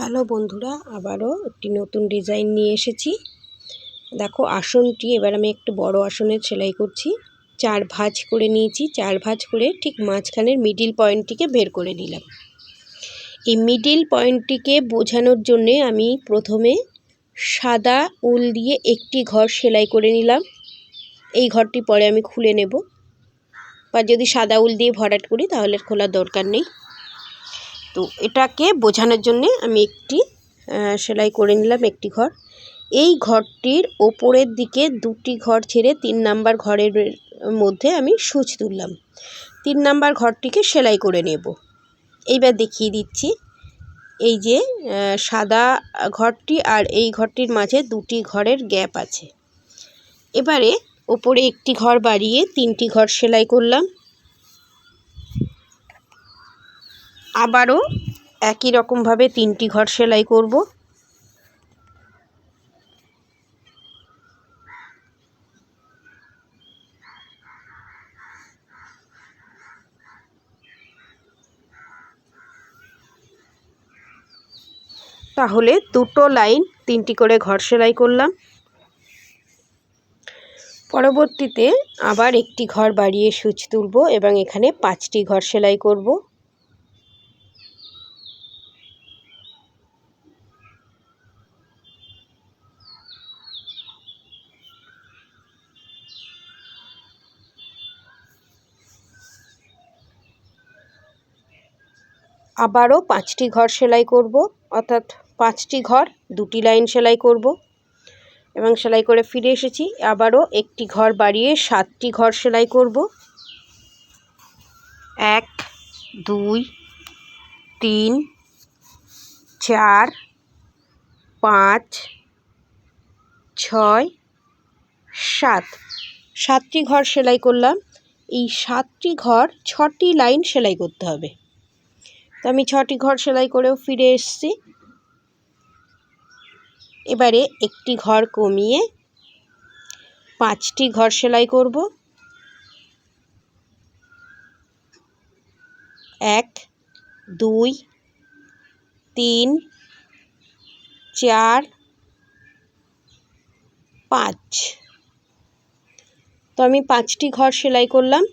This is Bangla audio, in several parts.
হ্যালো বন্ধুরা, আবারও একটি নতুন ডিজাইন নিয়ে এসেছি। দেখো আসনটি, এবার আমি একটু বড় আসনের সেলাই করছি। চার ভাঁজ করে নিয়েছি, চার ভাঁজ করে ঠিক মাঝখানের মিডিল পয়েন্টটিকে বের করে নিলাম। এই মিডিল পয়েন্টটিকে বোঝানোর জন্যে আমি প্রথমে সাদা উল দিয়ে একটি ঘর সেলাই করে নিলাম। এই ঘরটি পরে আমি খুলে নেব। বা যদি সাদা উল দিয়ে ভরাট করি, তাহলে খোলার দরকার নেই। তো এটাকে বোঝানোর জন্যে আমি একটি সেলাই করে নিলাম একটি ঘর। এই ঘরটির ওপরের দিকে দুটি ঘর ছেড়ে তিন নাম্বার ঘরের মধ্যে আমি সুচ তুললাম। তিন নাম্বার ঘরটিকে সেলাই করে নেব। এইবার দেখিয়ে দিচ্ছি, এই যে সাদা ঘরটি আর এই ঘরটির মাঝে দুটি ঘরের গ্যাপ আছে। এবারে ওপরে একটি ঘর বাড়িয়ে তিনটি ঘর সেলাই করলাম। আবারও একই রকমভাবে তিনটি ঘর সেলাই করব। তাহলে দুটো লাইন তিনটি করে ঘর সেলাই করলাম। পরবর্তীতে আবার একটি ঘর বাড়িয়ে সুচ তুলব এবং এখানে পাঁচটি ঘর সেলাই করব। আবারও পাঁচটি ঘর সেলাই করব, অর্থাৎ পাঁচটি ঘর, দুটি লাইন সেলাই করব এবং সেলাই করে ফিরে এসেছি। আবারও একটি ঘর বাড়িয়ে সাতটি ঘর সেলাই করব। এক, দুই, তিন, চার, পাঁচ, ছয়, সাত। সাতটি ঘর সেলাই করলাম। এই সাতটি ঘর ছটি লাইন সেলাই করতে হবে। তো আমি ছটি ঘর সেলাই করেও ফিরে এসছি। এবারে একটি ঘর কমিয়ে পাঁচটি ঘর সেলাই করব। এক, দুই, তিন, চার, পাঁচ। তো আমি পাঁচটি ঘর সেলাই করলাম।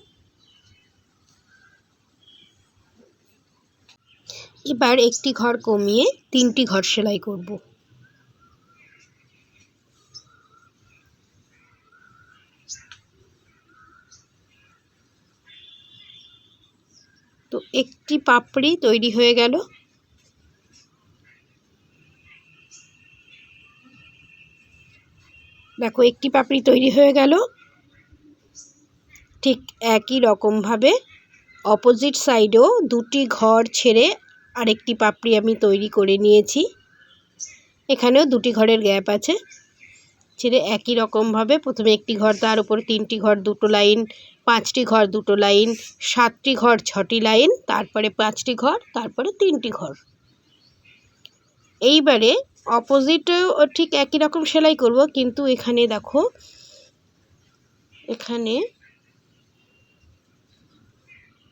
এবার একটি ঘর কমিয়ে তিনটি ঘর সেলাই করব। তো একটি পাপড়ি তৈরি হয়ে গেল। দেখো, একটি পাপড়ি তৈরি হয়ে গেল। ঠিক একই রকমভাবে অপোজিট সাইডেও দুটি ঘর ছেড়ে আরেকটি পাপড়ি আমি তৈরি করে নিয়েছি। এখানেও দুটি ঘরের গ্যাপ আছে। ছেড়ে একই রকমভাবে প্রথমে একটি ঘর, তার উপরে তিনটি ঘর, দুটো লাইন, পাঁচটি ঘর, দুটো লাইন, সাতটি ঘর, ছটি লাইন, তারপরে পাঁচটি ঘর, তারপরে তিনটি ঘর। এইবারে অপোজিটেও ঠিক একই রকম সেলাই করব, কিন্তু এখানে দেখো, এখানে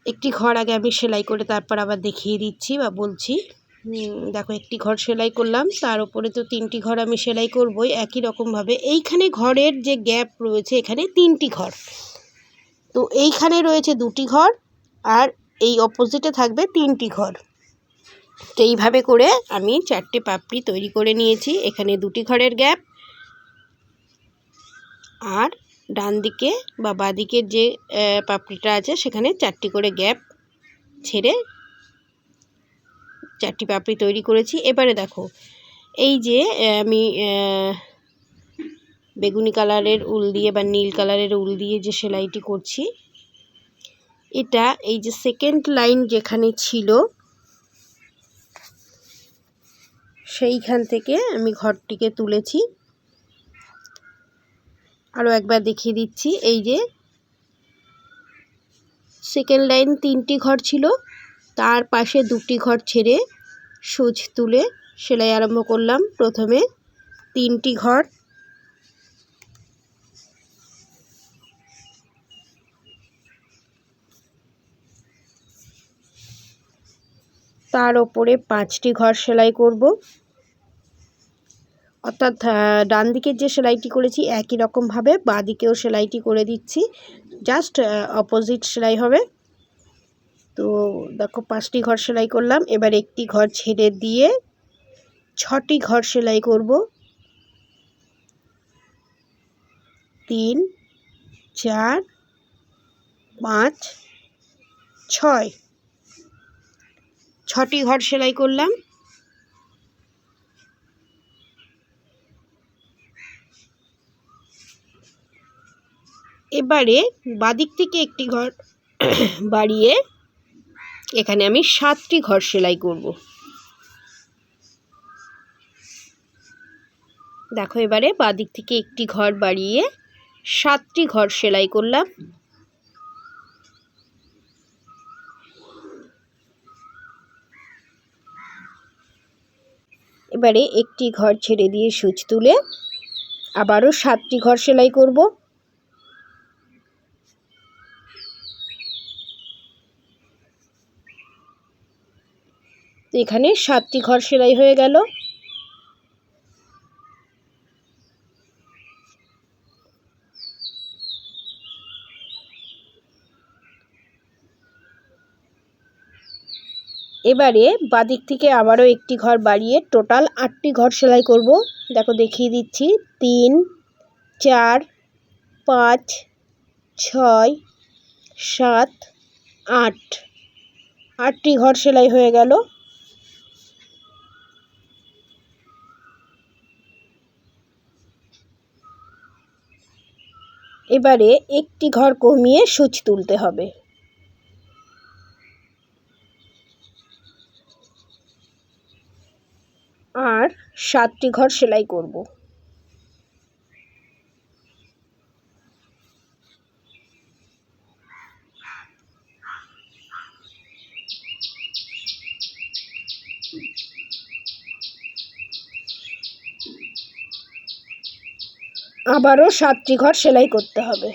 একটি ঘর আগে আমি সেলাই করে তারপর আবার দেখিয়ে দিচ্ছি বা বলছি। দেখো একটি ঘর সেলাই করলাম, তার উপরে তো তিনটি ঘর আমি সেলাই করবই, একই রকমভাবে। এইখানে ঘরের যে গ্যাপ রয়েছে, এখানে তিনটি ঘর। তো এইখানে রয়েছে দুটি ঘর আর এই অপোজিটে থাকবে তিনটি ঘর। তো এইভাবে করে আমি চারটে পাপড়ি তৈরি করে নিয়েছি, এখানে দুটি ঘরের গ্যাপ আর ডান দিকে বা বাঁদিকের যে পাপড়িটা আছে, সেখানে চারটি করে গ্যাপ ছেড়ে চারটি পাপড়ি তৈরি করেছি। এবারে দেখো, এই যে আমি বেগুনি কালারের উল দিয়ে বা নীল কালারের উল দিয়ে যে সেলাইটি করছি, এটা এই যে সেকেন্ড লাইন যেখানে ছিল, সেইখান থেকে আমি ঘরটিকে তুলেছি। আরও একবার দেখিয়ে দিচ্ছি। এই যে সেকেন্ড লাইন তিনটি ঘর ছিল, তার পাশে দুটি ঘর ছেড়ে সুচ তুলে সেলাই আরম্ভ করলাম। প্রথমে তিনটি ঘর। তার ওপরে পাঁচটি ঘর সেলাই করব। অর্থাৎ ডান দিকের যে সেলাইটি করেছি একই রকমভাবে বাঁ দিকেও সেলাইটি করে দিচ্ছি। জাস্ট অপোজিট সেলাই হবে। তো দেখো, পাঁচটি ঘর সেলাই করলাম। এবার একটি ঘর ছেড়ে দিয়ে ছটি ঘর সেলাই করব। তিন, চার, পাঁচ, ছয়। ছটি ঘর সেলাই করলাম। এবারে বাদিক থেকে একটি ঘর বাড়িয়ে এখানে আমি সাতটি ঘর সেলাই করব। দেখো এবারে বাদিক থেকে একটি ঘর বাড়িয়ে সাতটি ঘর সেলাই করলাম। এবারে একটি ঘর ছেড়ে দিয়ে সুচ তুলে আবারও সাতটি ঘর সেলাই করব। এখানে সাতটি ঘর সেলাই হয়ে গেল। এবারে বাদিক থেকে আবারও একটি ঘর বাড়িয়ে টোটাল আটটি ঘর সেলাই করব। দেখো, দেখিয়ে দিচ্ছি। তিন, চার, পাঁচ, ছয়, সাত, আট। আটটি ঘর সেলাই হয়ে গেল। এবারে একটি ঘর কমিয়ে সুচ তুলতে হবে। আর সাতটি ঘর সেলাই করব। আবারও সাতটি ঘর সেলাই করতে হবে।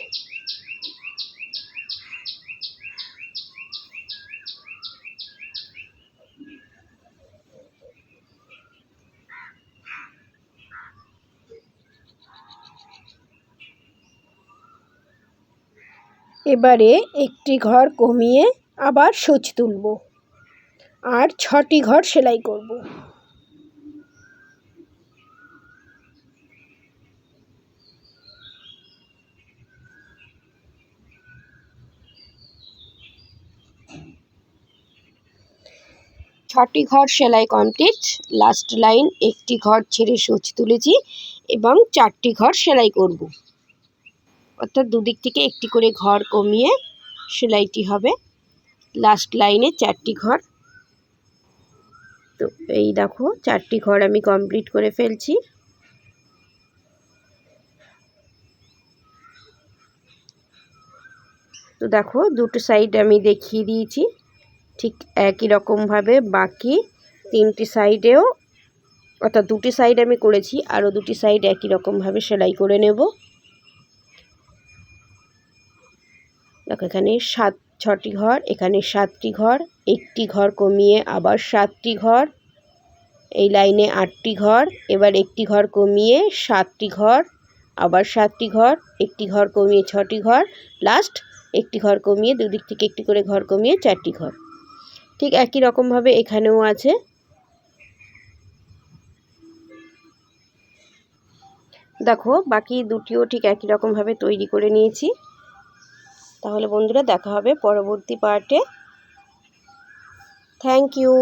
এবারে একটি ঘর কমিয়ে আবার সুচ তুলব। আর ছটি ঘর সেলাই করব। ছটি ঘর সেলাই কমপ্লিট। লাস্ট লাইন একটি ঘর ছেড়ে সুচ তুলেছি এবং চারটি ঘর সেলাই করব। অর্থাৎ দুদিক থেকে একটি করে ঘর কমিয়ে সেলাইটি হবে। লাস্ট লাইনে চারটি ঘর। তো এই দেখো, চারটি ঘর আমি কমপ্লিট করে ফেলছি। তো দেখো, দুটো সাইড আমি দেখিয়ে দিয়েছি। ঠিক একই রকমভাবে বাকি তিনটি সাইডেও, অর্থাৎ দুটি সাইড আমি করেছি, আরও দুটি সাইড একই রকমভাবে সেলাই করে নেব। দেখো, এখানে সাত, ছটি ঘর, এখানে সাতটি ঘর, একটি ঘর কমিয়ে আবার সাতটি ঘর, এই লাইনে আটটি ঘর, এবার একটি ঘর কমিয়ে সাতটি ঘর, আবার সাতটি ঘর, একটি ঘর কমিয়ে ছটি ঘর, লাস্ট একটি ঘর কমিয়ে দুদিক থেকে একটি করে ঘর কমিয়ে চারটি ঘর। ঠিক একই রকমভাবে এখানেও আছে। দেখো, বাকি দুটিও ঠিক একই রকমভাবে তৈরি করে নিয়েছি। তাহলে বন্ধুরা, দেখা হবে পরবর্তী পার্টে থ্যাংক ইউ